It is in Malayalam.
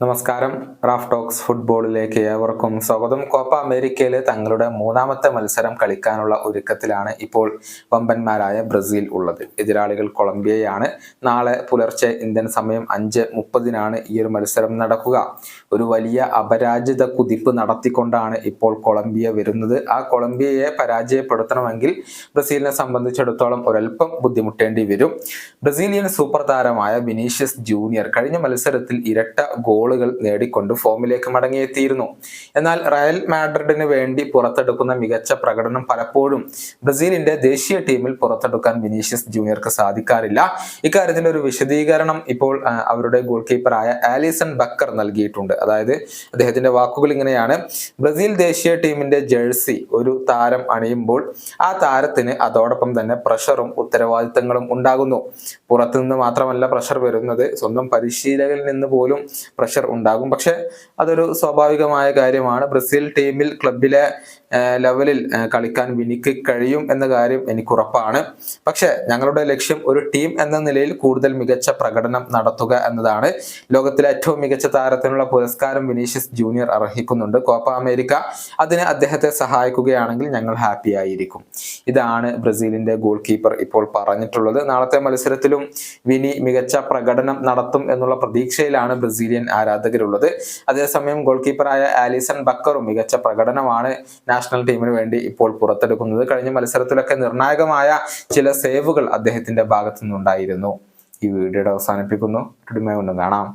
നമസ്കാരം. റാഫ് ടോക്സ് ഫുട്ബോളിലേക്ക് ഏവർക്കും സ്വാഗതം. കോപ്പ അമേരിക്കയിൽ തങ്ങളുടെ മൂന്നാമത്തെ മത്സരം കളിക്കാനുള്ള ഒരുക്കത്തിലാണ് ഇപ്പോൾ വമ്പന്മാരായ ബ്രസീൽ ഉള്ളത്. എതിരാളികൾ കൊളംബിയയാണ്. നാളെ പുലർച്ചെ ഇന്ത്യൻ സമയം അഞ്ച് മുപ്പതിനാണ് ഈ ഒരു മത്സരം നടക്കുക. ഒരു വലിയ അപരാജിത കുതിപ്പ് നടത്തിക്കൊണ്ടാണ് ഇപ്പോൾ കൊളംബിയ വരുന്നത്. ആ കൊളംബിയയെ പരാജയപ്പെടുത്തണമെങ്കിൽ ബ്രസീലിനെ സംബന്ധിച്ചിടത്തോളം ഒരൽപ്പം ബുദ്ധിമുട്ടേണ്ടി വരും. ബ്രസീലിയൻ സൂപ്പർ താരമായ വിനീഷ്യസ് ജൂനിയർ കഴിഞ്ഞ മത്സരത്തിൽ ഇരട്ട ഗോളുകൾ നേടിക്കൊണ്ട് ഫോമിലേക്ക് മടങ്ങിയെത്തിയിരുന്നു. എന്നാൽ റയൽ മാഡ്രിഡിന് വേണ്ടി പുറത്തെടുക്കുന്ന മികച്ച പ്രകടനം പലപ്പോഴും ബ്രസീലിന്റെ ദേശീയ ടീമിൽ പുറത്തെടുക്കാൻ വിനീഷ്യസ് ജൂനിയർക്ക് സാധിക്കാറില്ല. ഇക്കാര്യത്തിൽ ഒരു വിശദീകരണം ഇപ്പോൾ അവരുടെ ഗോൾ കീപ്പറായ ആലിസൺ ബക്കർ നൽകിയിട്ടുണ്ട്. അതായത് അദ്ദേഹത്തിന്റെ വാക്കുകൾ ഇങ്ങനെയാണ്. ബ്രസീൽ ദേശീയ ടീമിന്റെ ജേഴ്സി ഒരു താരം അണിയുമ്പോൾ ആ താരത്തിന് അതോടൊപ്പം തന്നെ പ്രഷറും ഉത്തരവാദിത്തങ്ങളും ഉണ്ടാകുന്നു. പുറത്തുനിന്ന് മാത്രമല്ല പ്രഷർ വരുന്നത് സ്വന്തം പരിശീലകനിൽ നിന്ന് പോലും പ്രഷർ ഉണ്ടാകും. പക്ഷെ അതൊരു സ്വാഭാവികമായ കാര്യമാണ്. ബ്രസീൽ ടീമിൽ ക്ലബിലെ ലെവലിൽ കളിക്കാൻ വിനിക്ക് കഴിയും എന്ന കാര്യം എനിക്ക് ഉറപ്പാണ്. പക്ഷെ ഞങ്ങളുടെ ലക്ഷ്യം ഒരു ടീം എന്ന നിലയിൽ കൂടുതൽ മികച്ച പ്രകടനം നടത്തുക എന്നതാണ്. ലോകത്തിലെ ഏറ്റവും മികച്ച താരത്തിനുള്ള പുരസ്കാരം വിനീഷ്യസ് ജൂനിയർ അർഹിക്കുന്നുണ്ട്. കോപ്പ അമേരിക്ക അതിന് അദ്ദേഹത്തെ സഹായിക്കുകയാണെങ്കിൽ ഞങ്ങൾ ഹാപ്പി ആയിരിക്കും. ഇതാണ് ബ്രസീലിന്റെ ഗോൾ കീപ്പർ ഇപ്പോൾ പറഞ്ഞിട്ടുള്ളത്. നാളത്തെ മത്സരത്തിലും വിനി മികച്ച പ്രകടനം നടത്തും എന്നുള്ള പ്രതീക്ഷയിലാണ് ബ്രസീലിയൻ ആരാധകരുള്ളത്. അതേസമയം ഗോൾ കീപ്പറായ ആലിസൺ ബക്കറും മികച്ച പ്രകടനമാണ് നാഷണൽ ടീമിന് വേണ്ടി ഇപ്പോൾ പുറത്തെടുക്കുന്നത്. കഴിഞ്ഞ മത്സരത്തിലൊക്കെ നിർണായകമായ ചില സേവുകൾ അദ്ദേഹത്തിന്റെ ഭാഗത്തു നിന്നുണ്ടായിരുന്നു ഈ വീഡിയോയുടെ അവസാനിപ്പിക്കുന്നു. കാണാം.